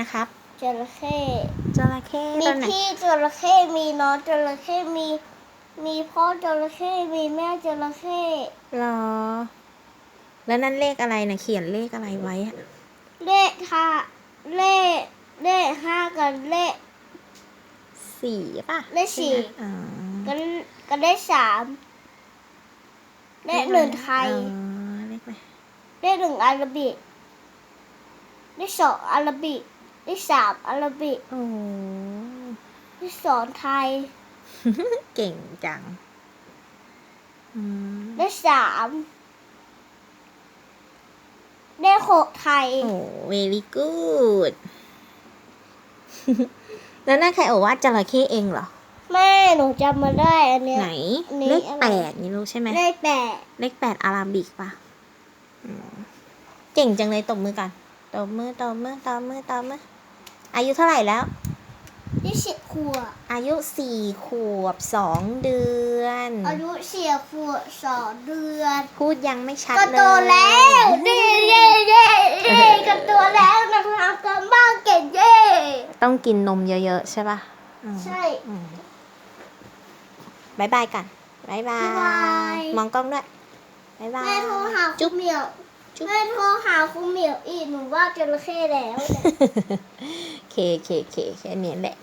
นะครับจระเข้จระเข้มีตอนไหนพี่จระเข้มีน้องจระเข้มีมีพ่อจระเข้มีแม่จระเข้รอ แล้วนั่นเลขอะไรนะเขียนเลขอะไรไว้อะเลขห้าเลขเลขห้ากับเลขสี่ป่ะเลขสี่ใช่ไหมอ๋อกันกันเลขสามเลขหนึ่งไทยอ๋อเลขอะไรเลขหนึ่งอาราบิกเลขสองอาราบิก เลขสามอาราบิกโอ้โหเลขสองไทย เก่งจังอืมเลขสามเลขหกไทย โอ้ very good แล้วนั่นใครบอกว่าจระเข้เองเหรอแม่ หนูจำมาได้อันเนี้ยไหนอันนี้เลขอะไรแปดนี่รู้ใช่ไหม เลขแปดเลขแปดอาราบิกป่ะอืมเก่งจังเลยตบมือกัน ตบมือตบมือตบมือตบมืออายุเท่าไหร่แล้วเลขสิบขวบอายุสี่ขวบสองเดือน อายุสี่ขวบสองเดือน พูดยังไม่ชัดก็เลย โตแล้วเย่เย่เย่เย่ก็โตแล้วนะครับก็บ้านเก่งเย่ต้องกินนมเยอะ ๆ ใช่ป่ะอืมใช่ อืมบายบายกันบายบาบ๊ายบาย มองกล้องด้วยบายบาย แม่โทรหาจุ๊คุบณเหมียว จุ๊บแม่โทรหาคุณเหมียวอีกหนูว่าจระเข้แล้วเนี่ยเคเคเคแค่นี้แหละ